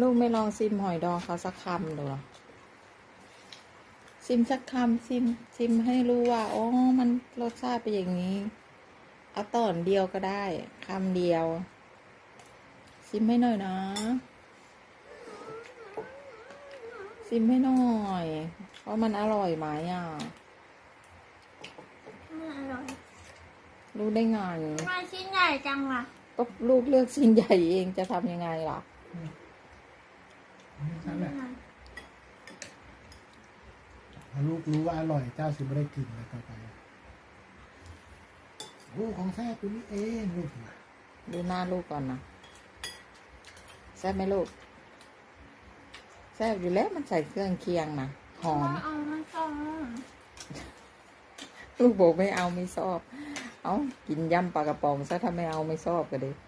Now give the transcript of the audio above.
ลูกไม่ลองซิมหอยดองเขาสักคำดูเหรอ ซิมสักคำซิมซิมให้รู้ว่าอ๋อมันรสชาติเป็นอย่างนี้ เอาตอนเดียวก็ได้คำเดียว ซิมให้หน่อยนะ ซิมให้หน่อยว่ามันอร่อยไหมอะไม่อร่อย รู้ได้ไงมันชิ้นใหญ่จังล่ะก็ลูกเลือกชิ้นใหญ่เองจะทำยังไงล่ะ นั่นแหละถ้าลูกรู้ว่าอร่อยเจ้าสิไม่ได้กินเลยต่อไปโอ้ของแท้ตัวนี้เองลูกนะดูหน้าลูกก่อนนะแซ่บไหมลูกแซ่บอยู่แล้วมันใส่เครื่องเคียงนะหอมเอามาสองลูกบอกไม่เอาไม่ชอบ เอากินยำปลากระป๋องซะถ้าไม่เอาไม่ชอบก็ดีอ